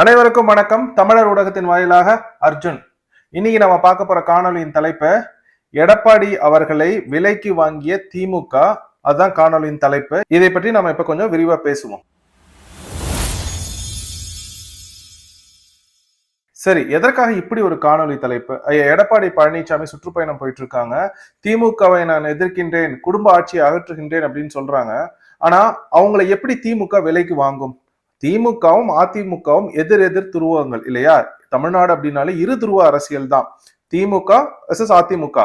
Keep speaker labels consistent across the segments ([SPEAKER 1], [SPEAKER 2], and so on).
[SPEAKER 1] அனைவருக்கும் வணக்கம். தமிழர் ஊடகத்தின் வாயிலாக அர்ஜுன். இன்னைக்கு நம்ம பார்க்க போற காணொலியின் தலைப்பு எடப்பாடி அவர்களை விலைக்கு வாங்கிய திமுக. அதுதான் காணொலியின் தலைப்பு. இதை பற்றி நம்ம இப்ப கொஞ்சம் விரிவா பேசுவோம். சரி எதற்காக இப்படி ஒரு காணொலி தலைப்பு? ஐயா எடப்பாடி பழனிசாமி சுற்றுப்பயணம் போயிட்டு இருக்காங்க திமுகவை நான் எதிர்க்கின்றேன் குடும்ப ஆட்சியை அகற்றுகின்றேன் அப்படின்னு சொல்றாங்க. ஆனா அவங்களை எப்படி திமுக விலைக்கு வாங்கும்? திமுகவும் அதிமுகவும் எதிர் எதிர் துருவங்கள் இல்லையா? தமிழ்நாடு அப்படின்னாலே இரு துருவ அரசியல் தான். திமுக எஸ் அதிமுக.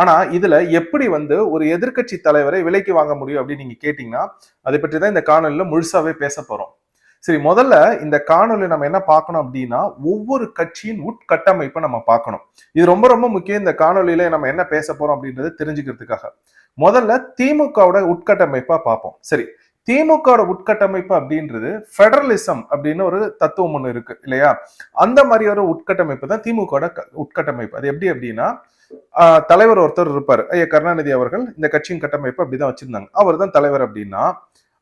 [SPEAKER 1] ஆனா இதுல எப்படி வந்து ஒரு எதிர்க்கட்சி தலைவரை விலைக்கு வாங்க முடியும் அப்படின்னு நீங்க கேட்டீங்கன்னா அதை பற்றி தான் இந்த காணொலியில முழுசாவே பேச போறோம். சரி முதல்ல இந்த காணொலி நம்ம என்ன பார்க்கணும் அப்படின்னா ஒவ்வொரு கட்சியின் உட்கட்டமைப்பை நம்ம பார்க்கணும். இது ரொம்ப ரொம்ப முக்கியம். இந்த காணொலியில நம்ம என்ன பேச போறோம் அப்படின்றத தெரிஞ்சுக்கிறதுக்காக. முதல்ல திமுகவோட உட்கட்டமைப்பா பார்ப்போம். சரி திமுகவோட உட்கட்டமைப்பு அப்படின்றது ஃபெடரலிசம் அப்படின்னு ஒரு தத்துவம் ஒன்று இருக்கு இல்லையா? அந்த மாதிரி ஒரு உட்கட்டமைப்பு தான் திமுகவோட க- உட்கட்டமைப்பு. அது எப்படி அப்படின்னா தலைவர் ஒருத்தர் இருப்பார். ஐயா கருணாநிதி அவர்கள் இந்த கட்சியின் கட்டமைப்பு அப்படிதான் வச்சிருந்தாங்க. அவர் தான் தலைவர் அப்படின்னா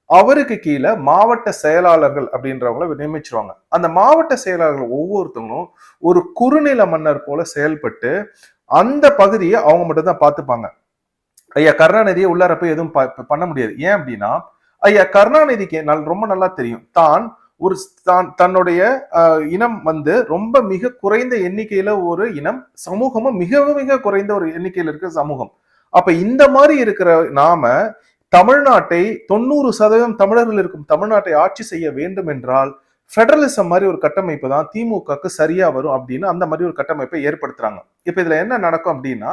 [SPEAKER 1] அவருக்கு கீழே மாவட்ட செயலாளர்கள் அப்படின்றவங்கள நியமிச்சிருவாங்க. அந்த மாவட்ட செயலாளர்கள் ஒவ்வொருத்தவங்களும் ஒரு குறுநில மன்னர் போல செயல்பட்டு அந்த பகுதியை அவங்க மட்டும்தான் பார்த்துப்பாங்க. ஐயா கருணாநிதியை உள்ளார போய் எதுவும் ப- பண்ண முடியாது. ஏன் அப்படின்னா ஐயா கருணாநிதிக்கு நான் ரொம்ப நல்லா தெரியும். தான் ஒரு தான் தன்னுடைய இனம் வந்து ரொம்ப மிக குறைந்த எண்ணிக்கையில ஒரு இனம் சமூகமும் மிக மிக குறைந்த ஒரு எண்ணிக்கையில் இருக்கிற சமூகம். அப்ப இந்த மாதிரி இருக்கிற நாம தமிழ்நாட்டை தொண்ணூறு சதவீதம் தமிழர்கள் இருக்கும் தமிழ்நாட்டை ஆட்சி செய்ய வேண்டும் என்றால் ஃபெடரலிசம் மாதிரி ஒரு கட்டமைப்பு தான் திமுகக்கு சரியா வரும் அப்படின்னு அந்த மாதிரி ஒரு கட்டமைப்பை ஏற்படுத்துறாங்க. இப்ப இதுல என்ன நடக்கும் அப்படின்னா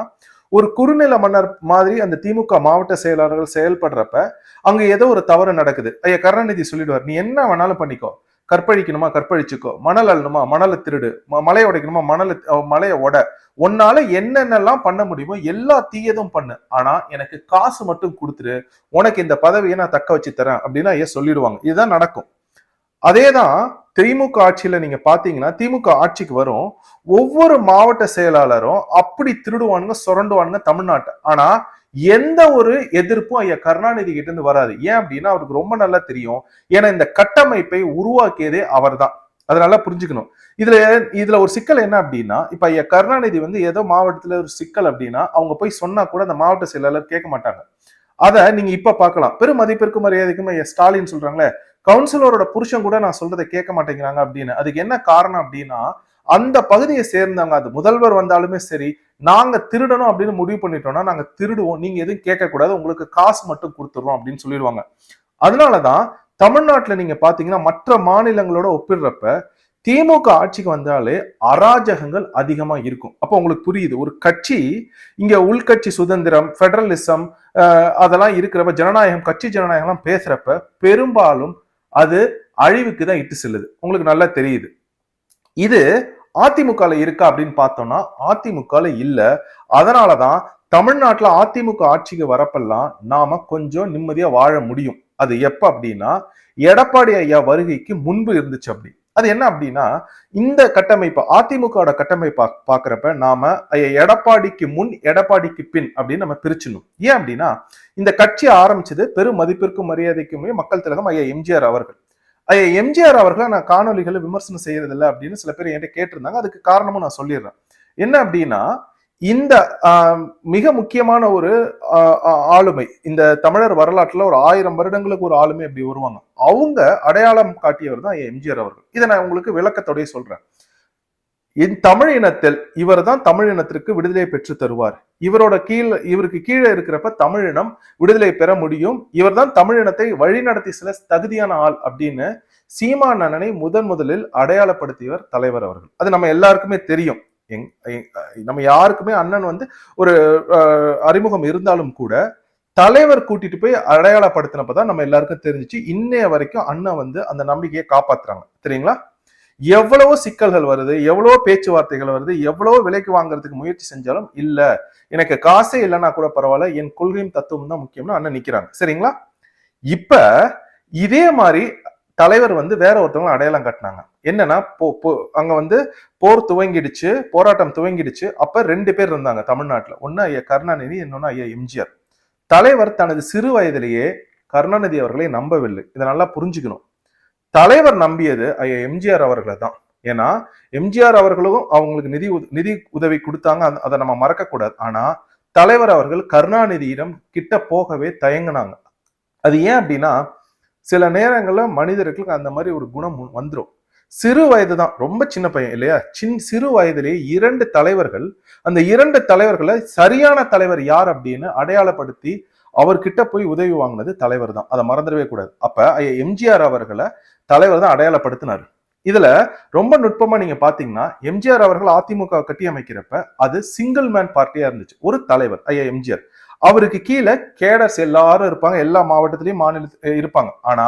[SPEAKER 1] ஒரு குறுநில மன்னர் மாதிரி அந்த திமுக மாவட்ட செயலாளர்கள் செயல்படுறப்ப அங்க ஏதோ ஒரு தவறு நடக்குது. ஐயா கருணாநிதி சொல்லிடுவார் நீ என்ன வேணாலும் பண்ணிக்கோ. கற்பழிக்கணுமா? கற்பழிச்சுக்கோ. மணல் அள்ளணுமா? மணலை திருடு. ம- மலையை உடைக்கணுமா? மணலை மலையை உட. உன்னால என்னென்னலாம் பண்ண முடியுமோ எல்லா தீயதும் பண்ணு. ஆனா எனக்கு காசு மட்டும் கொடுத்துரு. உனக்கு இந்த பதவியை நான் தக்க வச்சு தரேன். அப்படின்னு ஐயா சொல்லிடுவாங்க. இதுதான் நடக்கும். அதேதான் திமுக ஆட்சியில நீங்க பாத்தீங்கன்னா திமுக ஆட்சிக்கு வரும். ஒவ்வொரு மாவட்ட செயலாளரும் அப்படி திருடுவானுங்க சுரண்டுவானுங்க தமிழ்நாட்டை. ஆனா எந்த ஒரு எதிர்ப்பும் ஐயா கருணாநிதி கிட்ட இருந்து வராது. ஏன் அப்படின்னா அவருக்கு ரொம்ப நல்லா தெரியும். ஏன்னா இந்த கட்டமைப்பை உருவாக்கியதே அவர்தான். அதனால புரிஞ்சுக்கணும். இதுல இதுல ஒரு சிக்கல் என்ன அப்படின்னா இப்ப ஐயா கருணாநிதி வந்து ஏதோ மாவட்டத்துல ஒரு சிக்கல் அப்படின்னா அவங்க போய் சொன்னா கூட அந்த மாவட்ட செயலாளர் கேட்க மாட்டாங்க. அதை நீங்க இப்ப பார்க்கலாம். பெரும் மதிப்பிற்கும் மரியாதைக்கும் ஐயா ஸ்டாலின் சொல்றாங்களே கவுன்சிலரோட புருஷன் கூட நான் சொல்றதை கேட்க மாட்டேங்கிறாங்க அப்படின்னு. அதுக்கு என்ன காரணம் அப்படின்னா அந்த பகுதியை சேர்ந்தவங்க அது முதல்வர் வந்தாலுமே சரி நாங்க திருடணும் அப்படின்னு முடிவு பண்ணிட்டோம்னா நாங்க திருடுவோம். நீங்க எதுவும் கேட்க கூடாது உங்களுக்கு காசு மட்டும் கொடுத்துருவோம் அப்படின்னு சொல்லிடுவாங்க. அதனாலதான் தமிழ்நாட்டுல நீங்க பாத்தீங்கன்னா மற்ற மாநிலங்களோட ஒப்பிடுறப்ப திமுக ஆட்சிக்கு வந்தாலே அராஜகங்கள் அதிகமா இருக்கும். அப்போ உங்களுக்கு புரியுது ஒரு கட்சி இங்க உள்கட்சி சுதந்திரம் ஃபெடரலிசம் அதெல்லாம் இருக்கிறப்ப ஜனநாயகம் கட்சி ஜனநாயகம்லாம் பேசுறப்ப பெரும்பாலும் அது அழிவுக்கு தான் இட்டு செல்லுது. உங்களுக்கு நல்லா தெரியுது. இது அதிமுகல இருக்கா அப்படின்னு பார்த்தோம்னா அதிமுகல இல்ல. அதனாலதான் தமிழ்நாட்டுல அதிமுக ஆட்சிக்கு வரப்பெல்லாம் நாம கொஞ்சம் நிம்மதியா வாழ முடியும். அது எப்ப அப்படின்னா எடப்பாடி ஐயா வருகைக்கு முன்பு இருந்துச்சு அப்படி. அது என்ன அப்படின்னா இந்த கட்டமைப்பு அதிமுகவோட கட்டமைப்பா பாக்குறப்ப நாம ஐயா எடப்பாடிக்கு முன் எடப்பாடிக்கு பின் அப்படின்னு நம்ம பிரிச்சிடணும். ஏன் அப்படின்னா இந்த கட்சி ஆரம்பிச்சது பெரும் மதிப்பிற்கும் மரியாதைக்குமே மக்கள் திலகம் ஐயா எம்ஜிஆர் அவர்கள். ஐயா எம்ஜிஆர் அவர்களை நான் காணொலிகளை விமர்சனம் செய்யறதில்லை அப்படின்னு சில பேர் என்கிட்ட கேட்டிருந்தாங்க. அதுக்கு காரணமும் நான் சொல்லிடுறேன். என்ன அப்படின்னா இந்த மிக முக்கியமான ஒரு ஆளுமை இந்த தமிழர் வரலாற்றுல ஒரு ஆயிரம் வருடங்களுக்கு ஒரு ஆளுமை அப்படி வருவாங்க அவங்க அடையாளம் காட்டியவர் தான் எம்ஜிஆர் அவர்கள். இதை நான் உங்களுக்கு விளக்கத்தோடய சொல்றேன். என் தமிழ் இனத்தில் இவர் தான் தமிழ் இனத்திற்கு விடுதலை பெற்று தருவார். இவரோட கீழ் இவருக்கு கீழே இருக்கிறப்ப தமிழினம் விடுதலை பெற முடியும். இவர் தான் தமிழினத்தை வழிநடத்தி சில தகுதியான ஆள் அப்படின்னு சீமான் நன்னனை முதன் முதலில் அடையாளப்படுத்தியவர் தலைவர் அவர்கள். அது நம்ம எல்லாருக்குமே தெரியும். எங் நம்ம யாருக்குமே அண்ணன் வந்து ஒரு அறிமுகம் இருந்தாலும் கூட தலைவர் கூட்டிட்டு போய் அடையாளப்படுத்தினப்பதான் நம்ம எல்லாருக்கும் தெரிஞ்சுச்சு. இன்னைய வரைக்கும் அண்ணன் வந்து அந்த நம்பிக்கையை காப்பாத்துறாங்க. சரிங்களா எவ்வளவோ சிக்கல்கள் வருது எவ்வளவோ பேச்சுவார்த்தைகள் வருது எவ்வளவோ விலைக்கு வாங்குறதுக்கு முயற்சி செஞ்சாலும் இல்ல. எனக்கு காசே இல்லைன்னா கூட பரவாயில்ல என் கொள்கையும் தத்துவம் தான் முக்கியம்னு அண்ணன் நிக்கிறாங்க. சரிங்களா? இப்ப இதே மாதிரி தலைவர் வந்து வேற ஒருத்தவங்க அடையாளம் காட்டினாங்க. என்னன்னா போ- போ- அங்க வந்து போர் துவங்கிடுச்சு போராட்டம் துவங்கிடுச்சு. அப்ப ரெண்டு பேர் இருந்தாங்க தமிழ்நாட்டுல. ஒன்னு ஐயா கருணாநிதி இன்னொன்னு ஐயா எம்ஜிஆர். தலைவர் தனது சிறு வயதிலேயே கருணாநிதி அவர்களை நம்பவில்லை. இதை நல்லா புரிஞ்சுக்கணும். தலைவர் நம்பியது ஐயா எம்ஜிஆர் அவர்களை தான். ஏன்னா எம்ஜிஆர் அவர்களும் அவங்களுக்கு நிதி நிதி உதவி கொடுத்தாங்க. அதை நம்ம மறக்க கூடாது ஆனா தலைவர் அவர்கள் கருணாநிதியிடம் கிட்ட போகவே தயங்குனாங்க. அது ஏன் அப்படின்னா சில நேரங்களில் மனிதர்களுக்கு அந்த மாதிரி ஒரு குணம் வந்துடும் சிறு வயது தான். ரொம்ப சின்ன பையன் இல்லையா? சின் சிறு வயதிலேயே இரண்டு தலைவர்கள் அந்த இரண்டு தலைவர்களை சரியான தலைவர் யார் அப்படின்னு அடையாளப்படுத்தி அவர்கிட்ட போய் உதவி வாங்கினது தலைவர் தான். அதை மறந்துடவே கூடாது. அப்ப ஐயா எம்ஜிஆர் அவர்களை தலைவர் தான் அடையாளப்படுத்தினாரு. இதுல ரொம்ப நுட்பமா நீங்க பாத்தீங்கன்னா எம்ஜிஆர் அவர்கள் அதிமுக கட்டி அமைக்கிறப்ப அது சிங்கிள் மேன் பார்ட்டியா இருந்துச்சு. ஒரு தலைவர் ஐயா எம்ஜிஆர் அவருக்கு கீழே கேடர்ஸ் எல்லாரும் இருப்பாங்க. எல்லா மாவட்டத்திலயும் மாநில இருப்பாங்க. ஆனா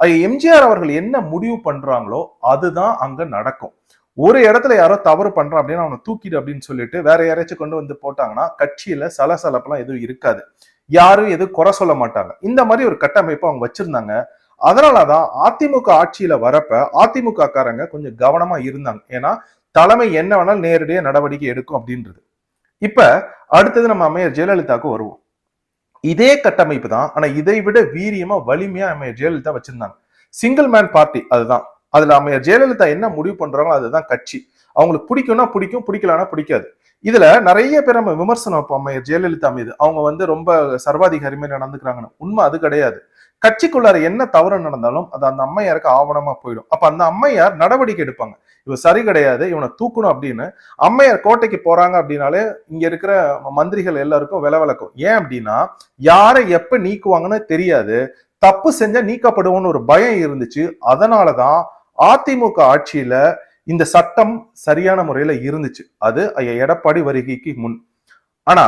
[SPEAKER 1] எம்ஜிஆர் அவர்கள் என்ன முடிவு பண்றாங்களோ அதுதான் அங்க நடக்கும். ஒரு இடத்துல யாரோ தவறு பண்றான் அப்படின்னு அவனை தூக்கிடு அப்படின்னு சொல்லிட்டு வேற யாராச்சும் கொண்டு வந்து போட்டாங்கன்னா கட்சியில சலசலப்பெல்லாம் எதுவும் இருக்காது. யாரும் எதுவும் குறை சொல்ல மாட்டாங்க. இந்த மாதிரி ஒரு கட்டமைப்பு அவங்க வச்சிருந்தாங்க. அதனாலதான் அதிமுக ஆட்சியில வரப்ப அதிமுக காரங்க கொஞ்சம் கவனமா இருந்தாங்க. ஏன்னா தலைமை என்ன வேணாலும் நேரடியாக நடவடிக்கை எடுக்கும் அப்படின்றது. இப்ப அடுத்தது நம்ம அமையர் ஜெயலலிதாவுக்கு வருவோம். இதே கட்டமைப்பு தான். ஆனா இதை விட வீரியமா வலிமையா அம்மையார் ஜெயலலிதா வச்சிருந்தாங்க. சிங்கிள் மேன் பார்ட்டி அதுதான். அதுல அம்மையார் ஜெயலலிதா என்ன முடிவு பண்றாங்களோ அதுதான் கட்சி. அவங்களுக்கு பிடிக்கும்னா பிடிக்கும் பிடிக்கலன்னா பிடிக்காது. இதுல நிறைய பேர் நம்ம விமர்சனம் வைப்போம். அம்மையர் ஜெயலலிதா மீது. அவங்க வந்து ரொம்ப சர்வாதிகாரி மாதிரி நடந்துக்கிறாங்கன்னு. உண்மை அது கிடையாது. கட்சிக்குள்ளார என்ன தவறு நடந்தாலும் அது அந்த அம்மையாருக்கு ஆவணமா போயிடும். அப்ப அந்த அம்மையார் நடவடிக்கை எடுப்பாங்க. இவன் சரி கிடையாது இவனை தூக்கணும் அப்படின்னு. அம்மையார் கோட்டைக்கு போறாங்க அப்படின்னாலே இங்க இருக்கிற மந்திரிகள் எல்லாருக்கும் வில விளக்கும். ஏன் அப்படின்னா யாரை எப்ப நீக்குவாங்கன்னு தெரியாது. தப்பு செஞ்சா நீக்கப்படுவோம்னு ஒரு பயம் இருந்துச்சு. அதனாலதான் அதிமுக ஆட்சியில இந்த சட்டம் சரியான முறையில இருந்துச்சு. அது ஐயா எடப்பாடி வருகைக்கு முன். ஆனா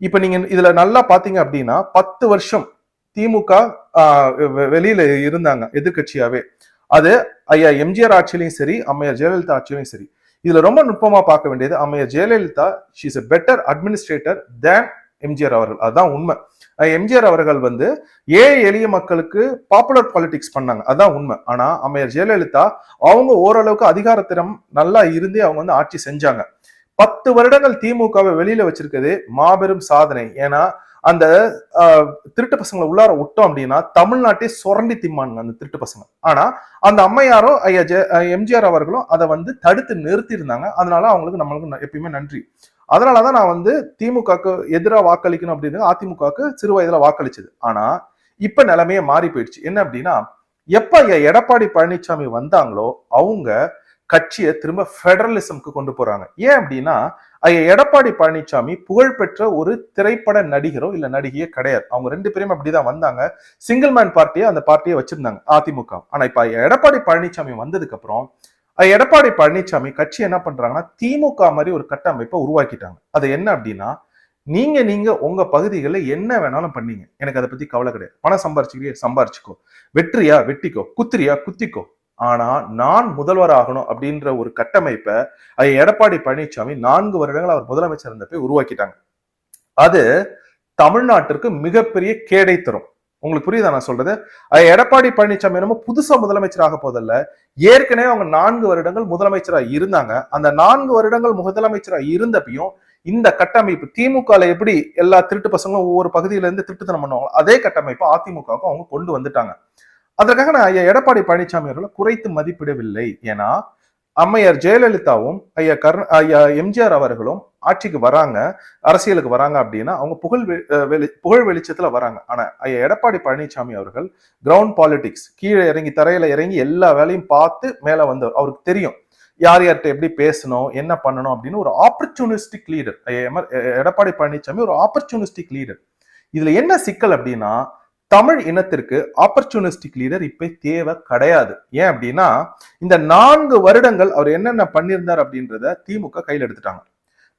[SPEAKER 1] இப்ப நீங்க இதுல நல்லா பாத்தீங்க அப்படின்னா பத்து வருஷம் திமுக வெளியில இருந்தாங்க எதிர்கட்சியாவே அது ஐயா எம்ஜிஆர் ஆட்சியிலையும் சரி அம்மையார் ஜெயலலிதா ஆட்சியிலையும் சரி. இதுல ரொம்ப நுட்பமா பார்க்க வேண்டியது அம்மையார் Jayalalithaa she's a better administrator than MGR அவர்கள். அதான் உண்மை. எம்ஜிஆர் அவர்கள் வந்து ஏழை எளிய மக்களுக்கு பாப்புலர் பாலிடிக்ஸ் பண்ணாங்க. அதான் உண்மை. ஆனா அம்மையார் ஜெயலலிதா அவங்க ஓரளவுக்கு அதிகாரத்திறம் நல்லா இருந்தே அவங்க வந்து ஆட்சி செஞ்சாங்க. பத்து வருடங்கள் திமுகவை வெளியில வச்சிருக்கிறது மாபெரும் சாதனை. ஏன்னா அந்த ஆஹ், திருட்டு பசங்களை உள்ளார விட்டோம் அப்படின்னா தமிழ்நாட்டை சுரண்டி திம்மானுங்க அந்த திருட்டு பசங்க. ஆனா அந்த அம்மையாரும் ஐயா ஜெ- எம்ஜிஆர் அவர்களும் அதை வந்து தடுத்து நிறுத்தி இருந்தாங்க அதனால அவங்களுக்கு நம்மளுக்கு ந- எப்பயுமே நன்றி. அதனாலதான் நான் வந்து திமுகக்கு எதிராக வாக்களிக்கணும் அப்படின்னு அதிமுகவுக்கு சிறு வயதில் வாக்களிச்சது. ஆனால் இப்போ நிலைமையே மாறி போயிடுச்சு. என்ன அப்படின்னா எப்போ ஐயா எடப்பாடி பழனிசாமி வந்தாங்களோ அவங்க கட்சியை திரும்ப ஃபெடரலிசம்க்கு கொண்டு போறாங்க. ஏன் அப்படின்னா ஐயா எடப்பாடி பழனிசாமி புகழ்பெற்ற ஒரு திரைப்பட நடிகரோ இல்ல நடிகையோ கிடையாது. அவங்க ரெண்டு பேரும் அப்படிதான் வந்தாங்க. சிங்கிள் மேன் பார்ட்டியை அந்த பார்ட்டியை வச்சிருந்தாங்க அதிமுக. ஆனா இப்ப ஐயா எடப்பாடி பழனிசாமி வந்ததுக்கு அப்புறம் எடப்பாடி பழனிசாமி கட்சி என்ன பண்றாங்கன்னா திமுக மாதிரி ஒரு கட்டமைப்பை உருவாக்கிட்டாங்க. அது என்ன அப்படின்னா நீங்க நீங்க உங்க பகுதிகளில் என்ன வேணாலும் பண்ணீங்க. எனக்கு அதை பத்தி கவலை கிடையாது. பணம் சம்பாரிச்சுக்கிறியா சம்பாரிச்சுக்கோ. வெற்றியா வெட்டிக்கோ. குத்திரியா குத்திக்கோ. ஆனா நான் முதல்வர் ஆகணும் அப்படின்ற ஒரு கட்டமைப்பை ஐயா எடப்பாடி பழனிசாமி நான்கு வருடங்கள் அவர் முதலமைச்சர் இருந்தப்ப உருவாக்கிட்டாங்க. அது தமிழ்நாட்டிற்கு மிகப்பெரிய கேடை தரும். உங்களுக்கு புரியுதா நான் சொல்றது? எடப்பாடி பழனிசாமி என்னமோ புதுசா முதலமைச்சராக போதில்ல ஏற்கனவே அவங்க நான்கு வருடங்கள் முதலமைச்சரா இருந்தாங்க. அந்த நான்கு வருடங்கள் முதலமைச்சரா இருந்தப்பையும் இந்த கட்டமைப்பு திமுகல எப்படி எல்லா திருட்டு பசங்களும் ஒவ்வொரு பகுதியில இருந்து திருட்டுத்தனம் பண்ணுவாங்களோ அதே கட்டமைப்பு அதிமுகவுக்கும் அவங்க கொண்டு வந்துட்டாங்க. அதற்காக நான் ஐயா எடப்பாடி பழனிசாமி அவர்களை குறைத்து மதிப்பிடவில்லை. ஏன்னா அம்மையார் ஜெயலலிதாவும் ஐயா கருண் ஐயா எம்ஜிஆர் அவர்களும் ஆட்சிக்கு வராங்க அரசியலுக்கு வராங்க அப்படின்னா அவங்க புகழ் வெ- வெளி புகழ் வெளிச்சத்துல வராங்க. ஆனா எடப்பாடி பழனிசாமி அவர்கள் கிரவுண்ட் பாலிடிக்ஸ் கீழே இறங்கி தரையில இறங்கி எல்லா வேலையும் பார்த்து மேல வந்தவர். அவருக்கு தெரியும். யார் யார்கிட்ட எப்படி பேசணும் என்ன பண்ணணும் அப்படின்னு ஒரு ஆப்பர்ச்சுனிஸ்டிக் லீடர் எடப்பாடி பழனிசாமி ஒரு ஆப்பர்ச்சுனிஸ்டிக் லீடர் இதுல என்ன சிக்கல் அப்படின்னா தமிழ் இனத்திற்கு ஆப்பர்ச்சுனிஸ்டிக் லீடர் இப்ப தேவை கிடையாது. ஏன் அப்படின்னா இந்த நான்கு வருடங்கள் அவர் என்னென்ன பண்ணியிருந்தார் அப்படின்றத திமுக கையில் எடுத்துட்டாங்க.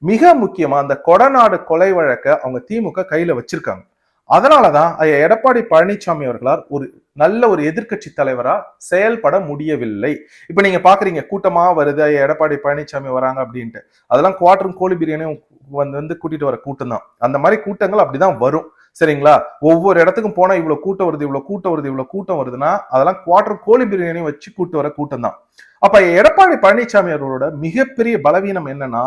[SPEAKER 1] மிக முக்கியமா அந்த கொடநாடு கொலை வழக்க அவங்க திமுக கையில வச்சிருக்காங்க. அதனாலதான் ஐயா எடப்பாடி பழனிசாமி அவர்களால் ஒரு நல்ல ஒரு எதிர்க்கட்சி தலைவரா செயல்பட முடியவில்லை. இப்ப நீங்க பாக்குறீங்க கூட்டமா வருது ஐயா எடப்பாடி பழனிசாமி வராங்க அப்படின்ட்டு. அதெல்லாம் குவாட்டரும் கோழி பிரியாணியும் வந்து வந்து கூட்டிட்டு வர கூட்டம் தான். அந்த மாதிரி கூட்டங்கள் அப்படிதான் வரும். சரிங்களா? ஒவ்வொரு இடத்துக்கும் போனா இவ்வளவு கூட்டம் வருது இவ்வளவு கூட்டம் வருது இவ்வளவு கூட்டம் வருதுன்னா அதெல்லாம் குவாட்டர் கோழி பிரியாணியும் வச்சு கூட்டு வர கூட்டம் தான். அப்ப எடப்பாடி பழனிசாமி அவர்களோட மிகப்பெரிய பலவீனம் என்னன்னா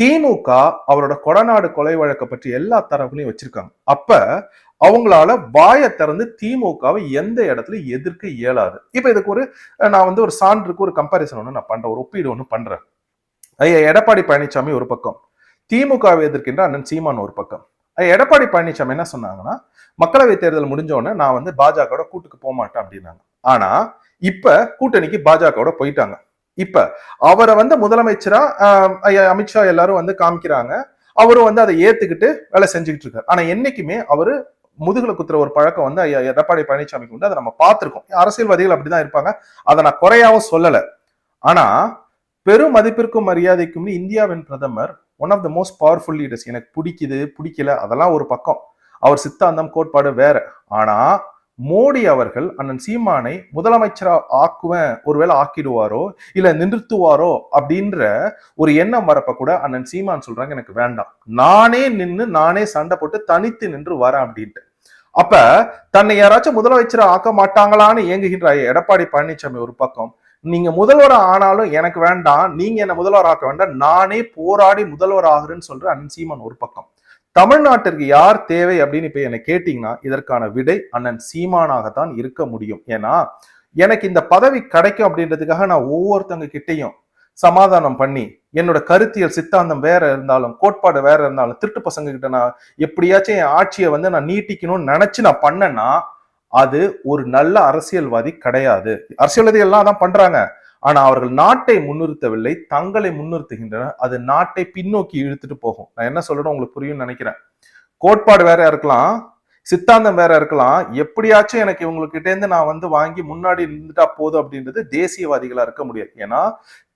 [SPEAKER 1] திமுக அவரோட கொடநாடு கொலை வழக்கை பற்றி எல்லா தரப்புலையும் வச்சிருக்காங்க. அப்ப அவங்களால வாயை திறந்து திமுகவை எந்த இடத்துல எதிர்க்க இயலாது. இப்ப இதுக்கு ஒரு நான் வந்து ஒரு சான்றுக்கு ஒரு கம்பாரிசன் ஒன்று நான் பண்றேன். ஒரு ஒப்பீடு ஒன்று பண்றேன். ஐயா எடப்பாடி பழனிசாமி ஒரு பக்கம். திமுகவை எதிர்க்கின்ற அண்ணன் சீமான் ஒரு பக்கம். எடப்பாடி பழனிசாமி என்ன சொன்னாங்கன்னா மக்களவை தேர்தல் முடிஞ்சோடனே நான் வந்து பாஜகவோட கூட்டுக்கு போக மாட்டேன் அப்படின்னாங்க. ஆனா இப்ப கூட்டணிக்கு பாஜகவோட போயிட்டாங்க. இப்ப அவரை வந்து முதலமைச்சரா ஐயா அமித்ஷா எல்லாரும் வந்து காமிக்கிறாங்க. அவரும் வந்து அதை ஏத்துக்கிட்டு வேலை செஞ்சுக்கிட்டு இருக்காரு. ஆனா என்னைக்குமே அவரு முதுகுல குத்துற ஒரு பழக்கம் வந்து ஐயா எடப்பாடி பழனிசாமிக்கு உண்டு. அதை நம்ம பார்த்திருக்கோம். அரசியல்வாதிகள் அப்படிதான் இருப்பாங்க. அதை நான் குறையாவும் சொல்லல. ஆனா பெரும் மதிப்பிற்கும் மரியாதைக்கும் இந்தியாவின் பிரதமர் one of the most powerful leaders எனக்கு பிடிக்குது பிடிக்கல அதெல்லாம் ஒரு பக்கம். அவர் சித்தாந்தம் கோட்பாடு வேற. ஆனா மோடி அவர்கள் அண்ணன் சீமானை முதலமைச்சரா ஆக்குவேன் ஒருவேளை ஆக்கிடுவாரோ இல்ல நிறுத்துவாரோ அப்படின்ற ஒரு எண்ணம் வரப்ப கூட அண்ணன் சீமான் சொல்றாங்க எனக்கு வேண்டாம். நானே நின்னு நானே சண்டை போட்டு தனித்து நின்று வரேன் அப்படின்ட்டு. அப்ப தன்னை யாராச்சும் முதலமைச்சரா ஆக்க மாட்டாங்களான்னு இயங்குகின்ற எடப்பாடி பழனிசாமி ஒரு பக்கம் நீங்க முதல்வர் ஆனாலும் எனக்கு வேண்டாம் நீங்க என்ன முதல்வர் ஆக்க வேண்டாம் நானே போராடி முதல்வர் ஆகுறேன்னு சொல்ற அண்ணன் சீமான் ஒரு பக்கம். தமிழ்நாட்டிற்கு யார் தேவை அப்படின்னு இப்ப என்னை கேட்டீங்கன்னா இதற்கான விடை அண்ணன் சீமானாகத்தான் இருக்க முடியும். ஏன்னா எனக்கு இந்த பதவி கிடைக்கும் அப்படின்றதுக்காக நான் ஒவ்வொருத்தங்க கிட்டையும் சமாதானம் பண்ணி என்னோட கருத்தியல் சித்தாந்தம் வேற இருந்தாலும் கோட்பாடு வேற இருந்தாலும் திருட்டு பசங்க கிட்ட நான் எப்படியாச்சும் என் ஆட்சியை வந்து நான் நீட்டிக்கணும்னு நினைச்சு நான் பண்ணேன்னா அது ஒரு நல்ல அரசியல்வாதி கிடையாது. அரசியல்வாதி எல்லாம் தான் பண்றாங்க. ஆனா அவர்கள் நாட்டை முன்னிறுத்தவில்லை தங்களை முன்னிறுத்துகின்றனர். அது நாட்டை பின்னோக்கி இழுத்துட்டு போகும். நான் என்ன சொல்றேன் உங்களுக்கு புரியும்னு நினைக்கிறேன். கோட்பாடு வேற இருக்கலாம் சித்தாந்தம் வேற இருக்கலாம். எப்படியாச்சும் எனக்கு இவங்ககிட்ட இருந்து நான் வந்து வாங்கி முன்னாடி நின்றுட்டா போதும் அப்படின்றது தேசியவாதிகளா இருக்க முடியாது. ஏன்னா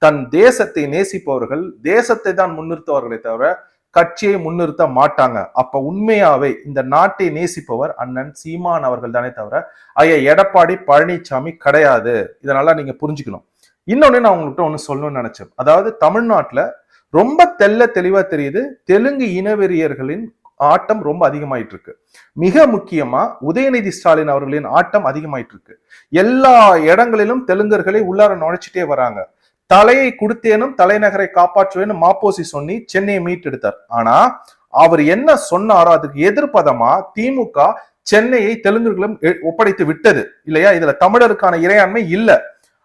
[SPEAKER 1] தன் தேசத்தை நேசிப்பவர்கள் தேசத்தை தான் முன்னிறுத்தவர்களை தவிர கட்சியை முன்னிறுத்த மாட்டாங்க. அப்ப உண்மையாவே இந்த நாட்டை நேசிப்பவர் அண்ணன் சீமான் அவர்கள் தானே தவிர ஐயா எடப்பாடி பழனிசாமி கிடையாது. இதனால நீங்க புரிஞ்சுக்கணும். இன்னொன்னு நான் உங்கள்கிட்ட ஒண்ணு சொல்லணும்னு நினைச்சேன். அதாவது தமிழ்நாட்டுல ரொம்ப தெல்ல தெளிவா தெரியுது தெலுங்கு இனவெறியர்களின் ஆட்டம் ரொம்ப அதிகமாயிட்டு இருக்கு. மிக முக்கியமா உதயநிதி ஸ்டாலின் அவர்களின் ஆட்டம் அதிகமாயிட்டு இருக்கு. எல்லா இடங்களிலும் தெலுங்கர்களை உள்ளார நுழைச்சிட்டே வராங்க. தலையை கொடுத்தேனும் தலைநகரை காப்பாற்றுவேன்னு மாப்போசி சொல்லி சென்னையை மீட்டெடுத்தார். ஆனா அவர் என்ன சொன்னாரோ அதுக்கு எதிர்ப்பதமா திமுக சென்னையை தெலுங்குகளும் ஒப்படைத்து விட்டது. இல்லையா? இதுல தமிழருக்கான இறையாண்மை இல்லை.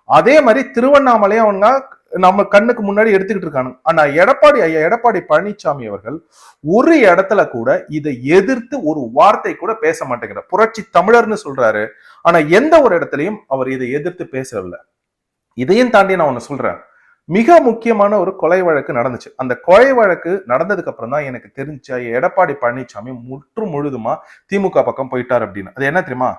[SPEAKER 1] அதே மாதிரி திருவண்ணாமலையும் அவங்க நம்ம கண்ணுக்கு முன்னாடி எடுத்துக்கிட்டு இருக்காங்க. ஆனா எடப்பாடி ஐயா எடப்பாடி பழனிசாமி அவர்கள் ஒரு இடத்துல கூட இதை எதிர்த்து ஒரு வார்த்தை கூட பேச மாட்டேங்கிறார். புரட்சி தமிழர்னு சொல்றாரு. ஆனா எந்த ஒரு இடத்துலயும் அவர் இதை எதிர்த்து பேசவில்லை. இதையும் தாண்டி நான் ஒண்ணு சொல்றேன். மிக முக்கியமான ஒரு கொலை வழக்கு நடந்துச்சு. அந்த கொலை வழக்கு நடந்ததுக்கு அப்புறம் தான் எனக்கு தெரிஞ்ச எடப்பாடி பழனிசாமி முற்று முழுதுமா திமுக பக்கம் போயிட்டார் அப்படின்னு. அது என்ன தெரியுமா?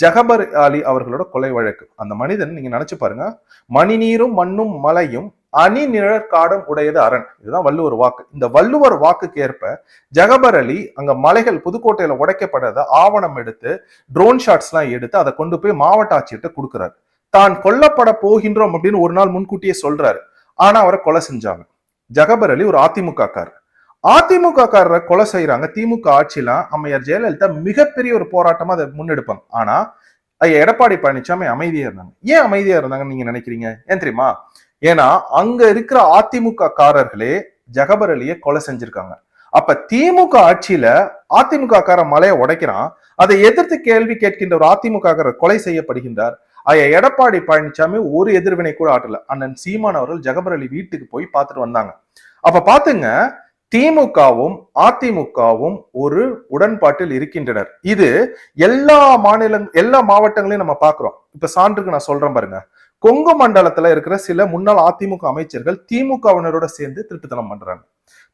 [SPEAKER 1] ஜஹபர் அலி அவர்களோட கொலை வழக்கு. அந்த மனிதன் நீங்க நினைச்சு பாருங்க மணிநீரும் மண்ணும் மலையும் அணி நிழற்காடும் உடையது அரண். இதுதான் வள்ளுவர் வாக்கு. இந்த வள்ளுவர் வாக்குக்கு ஏற்ப ஜகபர் அலி அங்க மலைகள் புதுக்கோட்டையில உடைக்கப்படாத ஆவணம் எடுத்து ட்ரோன் ஷாட்ஸ் எல்லாம் எடுத்து அதை கொண்டு போய் மாவட்ட ஆட்சியர்கிட்ட கொடுக்குறாரு. தான் கொல்லப்பட போகின்றோம் அப்படின்னு ஒரு நாள் முன்கூட்டியே சொல்றாரு. ஆனா அவரை கொலை செஞ்சாங்க. ஜகபர் அலி ஒரு அதிமுக காரர் அதிமுக காரரை கொலை செய்யறாங்க. திமுக ஆட்சியெல்லாம் அம்மையார் ஜெயலலிதா மிகப்பெரிய ஒரு போராட்டமா அதை முன்னெடுப்பாங்க. ஆனா எடப்பாடி பழனிசாமி அமைதியா இருந்தாங்க. ஏன் அமைதியா இருந்தாங்கன்னு நீங்க நினைக்கிறீங்க? ஏன் தெரியுமா? ஏன்னா அங்க இருக்கிற அதிமுக காரர்களே ஜகபர் அலியை கொலை செஞ்சிருக்காங்க. அப்ப திமுக ஆட்சியில அதிமுக கார மலையை உடைக்கிறான். அதை எதிர்த்து கேள்வி கேட்கின்ற ஒரு அதிமுக காரர் கொலை செய்யப்படுகின்றார். ஐயா எடப்பாடி பழனிசாமி ஒரு எதிர்வினை கூட ஆட்டல. அண்ணன் சீமான் அவர்கள் ஜகபர் அலி வீட்டுக்கு போய் பார்த்துட்டு வந்தாங்க. அப்ப பாத்துங்க திமுகவும் அதிமுகவும் ஒரு உடன்பாட்டில் இருக்கின்றனர். இது எல்லா மாநில எல்லா மாவட்டங்களையும் நம்ம பார்க்கிறோம். இப்ப சான்றுக்கு நான் சொல்றேன் பாருங்க. கொங்கு மண்டலத்துல இருக்கிற சில முன்னாள் அதிமுக அமைச்சர்கள் திமுகவினரோட சேர்ந்து திருட்டுத்தனம் பண்றாங்க.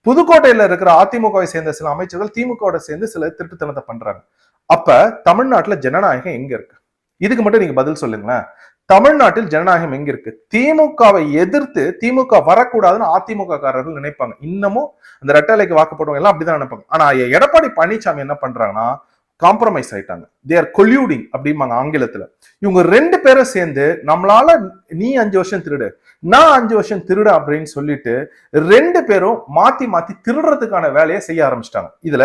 [SPEAKER 1] புதுக்கோட்டையில இருக்கிற அதிமுகவை சேர்ந்த சில அமைச்சர்கள் திமுகவோட சேர்ந்து சில திருட்டுத்தனத்தை பண்றாங்க. அப்ப தமிழ்நாட்டுல ஜனநாயகம் எங்க இருக்கு? இதுக்கு மட்டும் நீங்க பதில் சொல்லுங்களேன். தமிழ்நாட்டில் ஜனநாயகம் எங்க இருக்கு திமுகவை எதிர்த்து திமுக வரக்கூடாதுன்னு அதிமுக காரர்கள் நினைப்பாங்க. இன்னமும் அந்த ரெட்டலைக்கு வாக்குப்பட்டவங்க எல்லாம் அப்படிதான் நினைப்பாங்க. ஆனா எடப்பாடி பழனிசாமி என்ன பண்றாங்கன்னா காம்ப்ரமைஸ் ஆயிட்டாங்க. தேர் கொல்யூடிங் அப்படிம்பாங்க ஆங்கிலத்துல. இவங்க ரெண்டு பேரும் சேர்ந்து நம்மளால நீ அஞ்சு வருஷம் திருடு நான் அஞ்சு வருஷம் திருடு அப்படின்னு சொல்லிட்டு ரெண்டு பேரும் மாத்தி மாத்தி திருடுறதுக்கான வேலையை செய்ய ஆரம்பிச்சிட்டாங்க. இதுல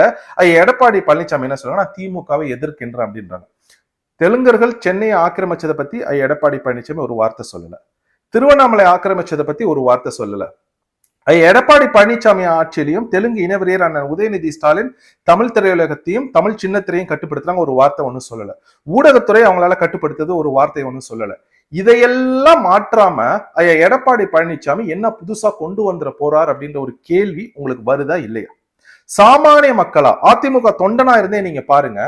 [SPEAKER 1] எடப்பாடி பழனிசாமி என்ன சொல்றாங்கன்னா திமுகவை எதிர்க்கின்ற அப்படின்றாங்க. தெலுங்கர்கள் சென்னையை ஆக்கிரமிச்சதை பத்தி எடப்பாடி பழனிசாமி ஒரு வார்த்தை சொல்லல. திருவண்ணாமலை ஆக்கிரமிச்சதை பத்தி ஒரு வார்த்தை சொல்லல. ஐயா எடப்பாடி பழனிசாமி ஆட்சியிலையும் தெலுங்கு இனவெறியர் அண்ணன் உதயநிதி ஸ்டாலின் தமிழ் திரையுலகத்தையும் தமிழ் சின்னத்திரையும் கட்டுப்படுத்துறாங்க ஒரு வார்த்தை ஒன்றும் சொல்லல. ஊடகத்துறை அவங்களால கட்டுப்படுத்துறது ஒரு வார்த்தை ஒன்றும் சொல்லல. இதையெல்லாம் மாற்றாம ஐயா எடப்பாடி பழனிசாமி என்ன புதுசா கொண்டு வந்துட போறார் அப்படின்ற ஒரு கேள்வி உங்களுக்கு வருதா இல்லையா? சாமானிய மக்களா அதிமுக தொண்டனா இருந்தே நீங்க பாருங்க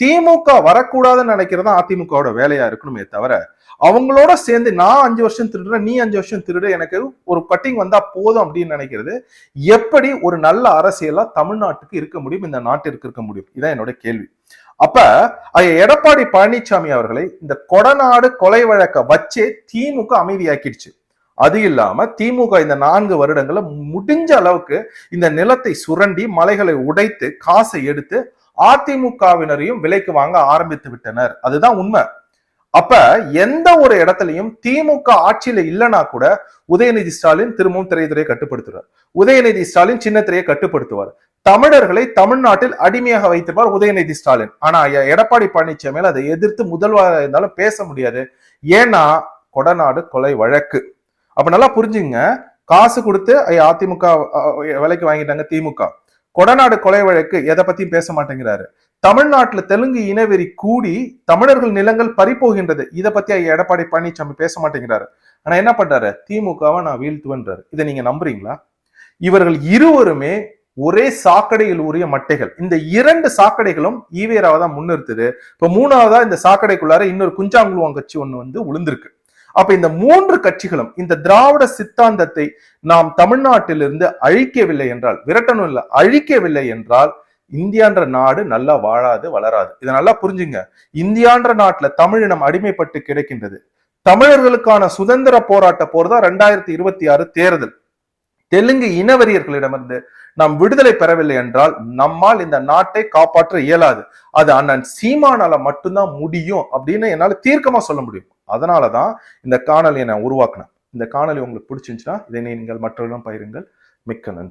[SPEAKER 1] திமுக வரக்கூடாதுன்னு நினைக்கிறதா அதிமுகவோட வேலையா இருக்கணுமே தவிர அவங்களோட சேர்ந்து நான் அஞ்சு வருஷம் திருடுறேன் நீ அஞ்சு வருஷம் திருடு எனக்கு ஒரு கட்டிங் வந்தா போதும் அப்படின்னு நினைக்கிறது எப்படி ஒரு நல்ல அரசியலா தமிழ்நாட்டுக்கு இருக்க முடியும் இந்த நாட்டிற்கு இருக்க முடியும்? இதான் என்னோட கேள்வி. அப்ப எடப்பாடி பழனிசாமி அவர்களை இந்த கொடநாடு கொலை வழக்க வச்சே திமுக அமைதியாக்கிடுச்சு. அது இல்லாம திமுக இந்த நான்கு வருடங்கள்ல முடிஞ்ச அளவுக்கு இந்த நிலத்தை சுரண்டி மலைகளை உடைத்து காசை எடுத்து அதிமுகவினரையும் விலைக்கு வாங்க ஆரம்பித்து விட்டனர். அதுதான் உண்மை. அப்ப எந்த ஒரு இடத்துலயும் திமுக ஆட்சியில இல்லைன்னா கூட உதயநிதி ஸ்டாலின் திரும்பவும் திரைத்துறையை கட்டுப்படுத்துவார் உதயநிதி ஸ்டாலின் சின்ன திரையை கட்டுப்படுத்துவார். தமிழர்களை தமிழ்நாட்டில் அடிமையாக வைத்திருப்பார் உதயநிதி ஸ்டாலின். ஆனா எடப்பாடி பழனிசாமியால் அதை எதிர்த்து முதல்வராக இருந்தாலும் பேச முடியாது. ஏன்னா கொடநாடு கொலை வழக்கு. அப்ப நல்லா புரிஞ்சுங்க. காசு கொடுத்து அதிமுக விலைக்கு வாங்கிட்டாங்க திமுக. கொடநாடு கொலை வழக்கு எதை பத்தியும் பேச மாட்டேங்கிறாரு. தமிழ்நாட்டுல தெலுங்கு இனவெறி கூடி தமிழர்கள் நிலங்கள் பறிப்போகின்றது இதை பத்தி எடப்பாடி பழனிசாமி பேச மாட்டேங்கிறாரு. ஆனா என்ன பண்றாரு? திமுகவை நான் வீழ்த்துவன்றாரு. இதை நீங்க நம்புறீங்களா? இவர்கள் இருவருமே ஒரே சாக்கடையில் உரிய மட்டைகள். இந்த இரண்டு சாக்கடைகளும் ஈவேராவை தான் முன்னிறுத்துது. இப்ப மூணாவதா இந்த சாக்கடைக்குள்ளார இன்னொரு குஞ்சாங்குழுவம் கட்சி ஒண்ணு வந்து உளுந்திருக்கு. அப்ப இந்த மூன்று கட்சிகளும் இந்த திராவிட சித்தாந்தத்தை நாம் தமிழ்நாட்டிலிருந்து அழிக்கவில்லை என்றால் விரட்டணும் இல்லை அழிக்கவில்லை என்றால் இந்தியான்ற நாடு நல்லா வாழாது வளராது. இதை நல்லா புரிஞ்சுங்க. இந்தியான்ற நாட்டுல தமிழினம் அடிமைப்பட்டு கிடைக்கின்றது. தமிழர்களுக்கான சுதந்திர போராட்ட போர் தான் ரெண்டாயிரத்தி இருபத்தி ஆறு தேர்தல். தெலுங்கு இனவெறியர்களிடமிருந்து நாம் விடுதலை பெறவில்லை என்றால் நம்மால் இந்த நாட்டை காப்பாற்ற இயலாது. அது அண்ணன் சீமானால மட்டும்தான் முடியும் அப்படின்னு என்னால தீர்க்கமா சொல்ல முடியும். அதனாலதான் இந்த காணொலியை நான் உருவாக்கினேன். இந்த காணொலி உங்களுக்கு பிடிச்சிருந்துச்சுன்னா இதை நீங்கள் மற்றவர்களும் பயிருங்கள் மிக்க நன்றி.